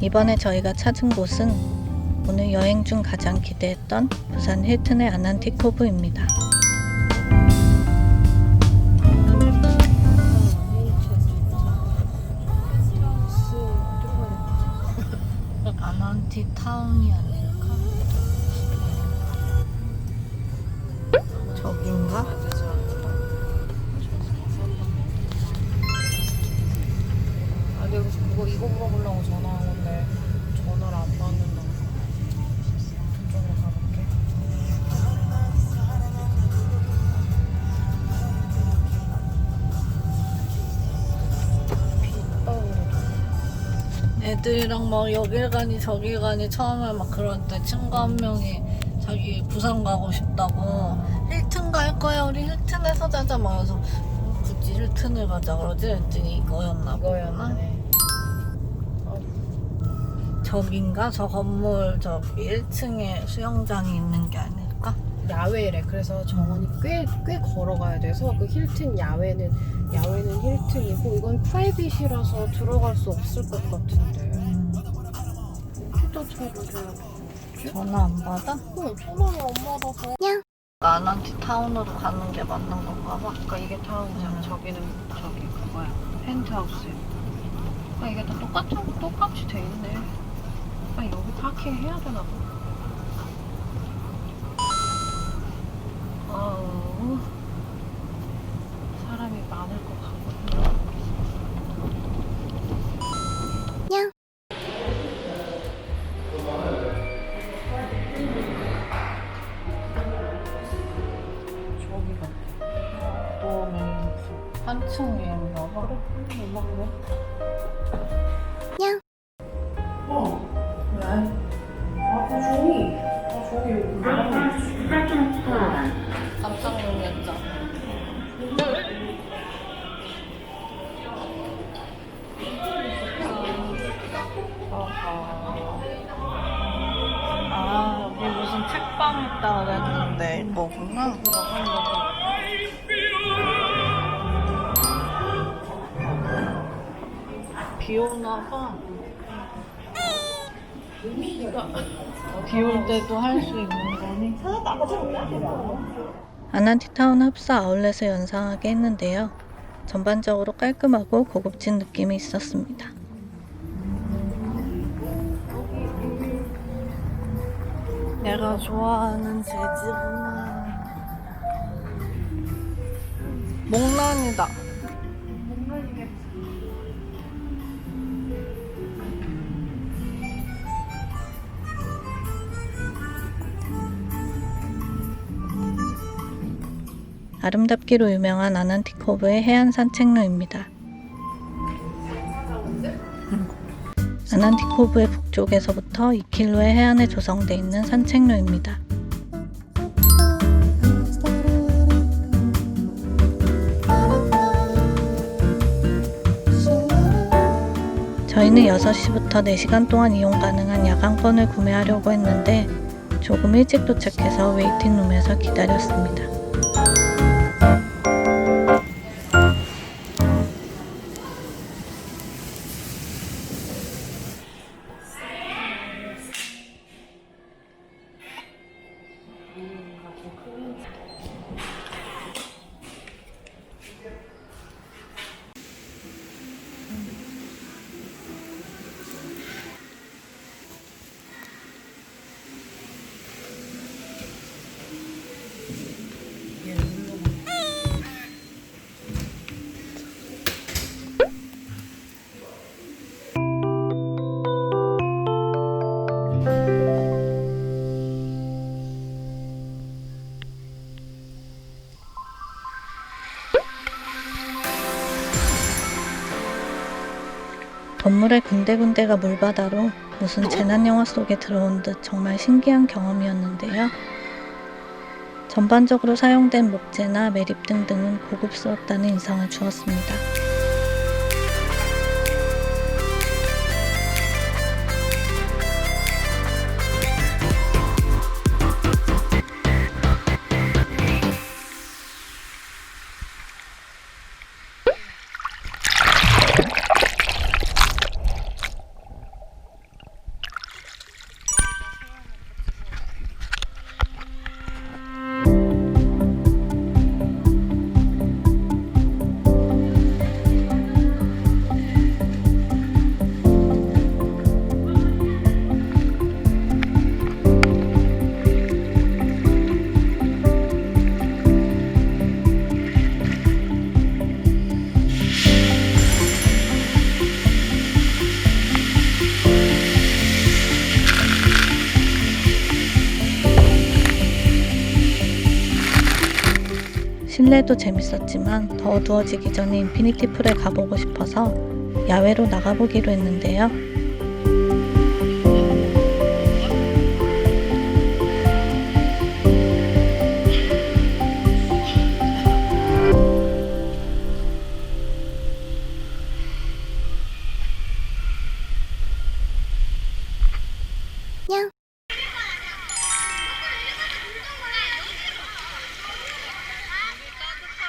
이번에 저희가 찾은 곳은 오늘 여행 중 가장 기대했던 부산 힐튼의 아난티코브입니다. 아난티 타운이 아닐까? 저긴가? 아, 내가 그거 이거 물어보려고 전화한 건데 전화를 안 받는다. 애들이랑 막 여길 가니 저길 가니 처음에 막 그럴 때 친구 한 명이 자기 부산 가고 싶다고 힐튼 갈 거야 우리 힐튼에서 자자 막 해서 어, 굳이 힐튼을 가자 그러지 했더니 이거였나 보구나 이거였네. 저긴가 저 건물 저기 1층에 수영장이 있는 게 아닐까? 야외래. 그래서 정원이 꽤, 꽤 걸어가야 돼서 그 힐튼 야외는 야외는 힐튼이고 이건 프라이빗이라서 들어갈 수 없을 것 같은데. 전화 안 받아? 어, 전화를 안 받아서. 아난티 타운으로 가는 게 맞는 건가 봐 아까 이게 타운이잖아. 저기는 저기 그거야. 펜트하우스. 아 이게 다 똑같은 똑같이 돼 있네. 아 여기 파킹 해야 되나 봐. 아 깜짝 놀랐죠 아 여기 무슨 책방 있다 그랬는데 이거구나 비 오나 봐. 비올 때도 할 수 있는 거니? 아난티타운 흡사 아울렛을 연상하게 했는데요. 전반적으로 깔끔하고 고급진 느낌이 있었습니다. 내가 좋아하는 재질은 목란이다. 아름답기로 유명한 아난티코브의 해안 산책로입니다. 아난티코브의 북쪽에서부터 2km의 해안에 조성돼 있는 산책로입니다. 저희는 6시부터 4시간 동안 이용 가능한 야간권을 구매하려고 했는데 조금 일찍 도착해서 웨이팅룸에서 기다렸습니다. 건물의 군데군데가 물바다로 무슨 재난영화 속에 들어온 듯 정말 신기한 경험이었는데요. 전반적으로 사용된 목재나 매립 등등은 고급스럽다는 인상을 주었습니다. 실내도 재밌었지만 더 어두워지기 전에 인피니티 풀에 가보고 싶어서 야외로 나가보기로 했는데요.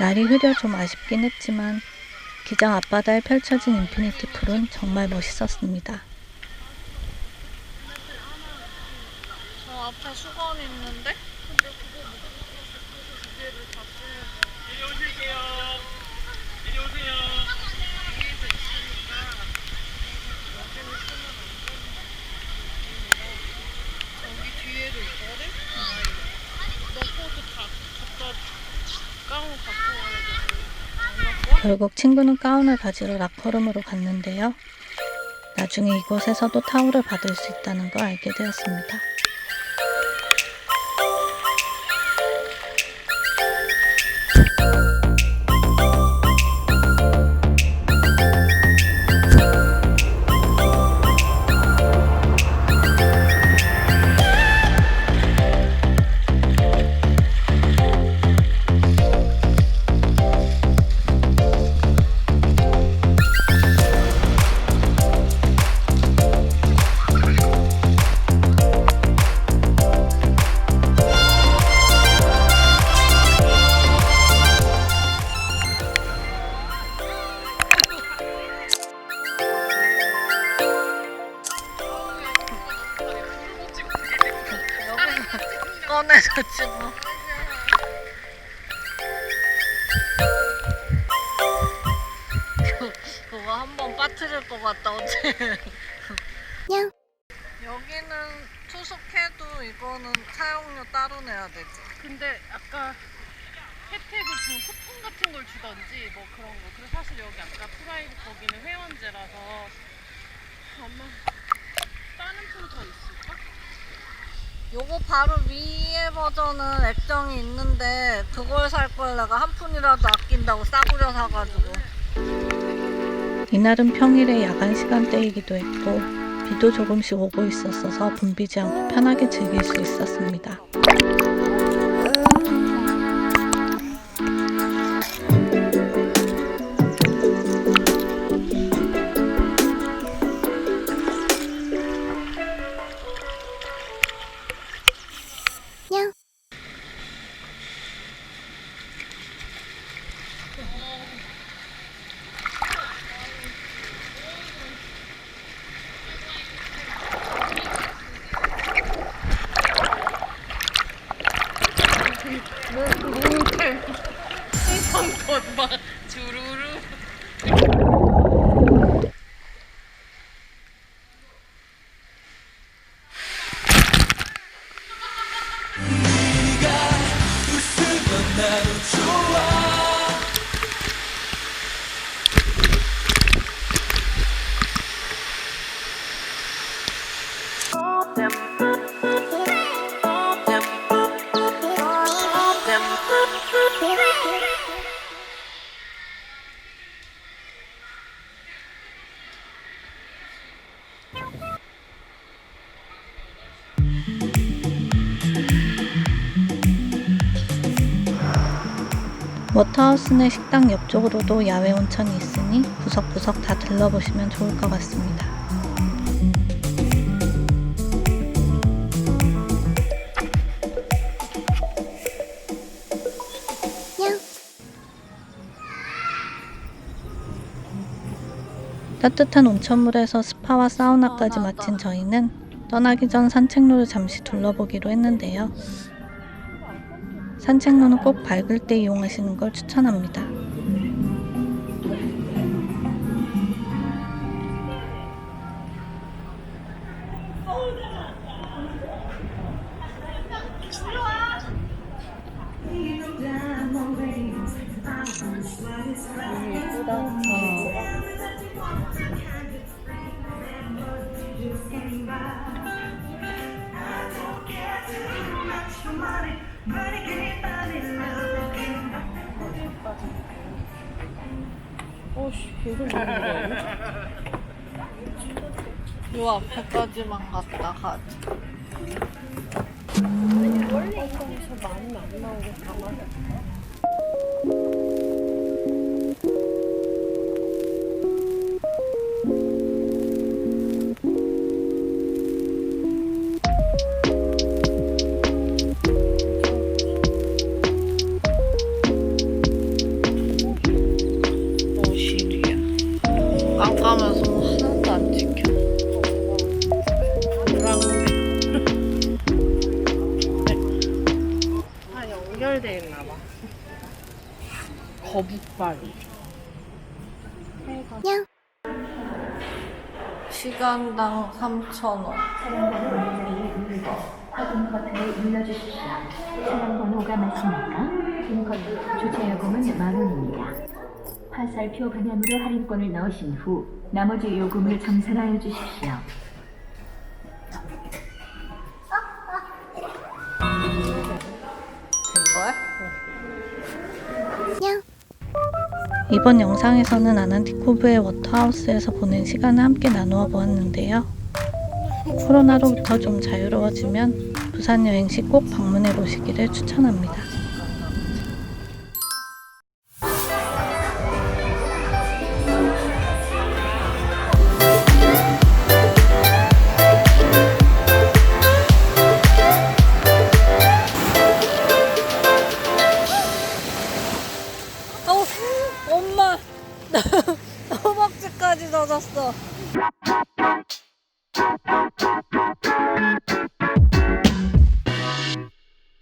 날이 흐려 좀 아쉽긴 했지만 기장 앞바다에 펼쳐진 인피니티 풀은 정말 멋있었습니다. 저 앞에 수건 있는데? 여기 뒤에도 있거든? 너 코도 다 갖다 가운 갖고 와야 돼. 결국 친구는 가운을 가지러 락커룸으로 갔는데요. 나중에 이곳에서도 타올을 받을 수 있다는 걸 알게 되었습니다. 어제. 여기는 투숙해도 이거는 사용료 따로 내야 되지. 근데 아까 혜택을 주는 쿠폰 같은 걸 주던지 뭐 그런 거. 그래서 사실 여기 아까 프라이드 거기는 회원제라서 아마 다른 품 더 있을까? 요거 바로 위에 버전은 액정이 있는데 그걸 살 걸 내가 한 푼이라도 아낀다고 싸구려 사가지고 이날은 평일에 야간 시간대이기도 했고 비도 조금씩 오고 있었어서 붐비지 않고 편하게 즐길 수 있었습니다. 워터하우스 내 식당 옆쪽으로도 야외 온천이 있으니 구석구석 다 들러보시면 좋을 것 같습니다. 따뜻한 온천물에서 스파와 사우나까지 마친 저희는 떠나기 전 산책로를 잠시 둘러보기로 했는데요. 산책로는 꼭 밝을 때 이용하시는 걸 추천합니다. 오씨 계속 요 앞에까지만 갔다 가지 원래 이거에서 많이 안 나오고 담아서 거북발이 시간당 3,000원. 확인 버튼을 눌러주십시오. 차량 번호가 맞습니까? 인컨 주차 요금은 만 원입니다. 화살표 방향으로 할인권을 넣으신 후 나머지 요금을 정산하여 주십시오. 이번 영상에서는 아난티코브의 워터하우스에서 보낸 시간을 함께 나누어 보았는데요. 코로나로부터 좀 자유로워지면 부산 여행 시 꼭 방문해 보시기를 추천합니다.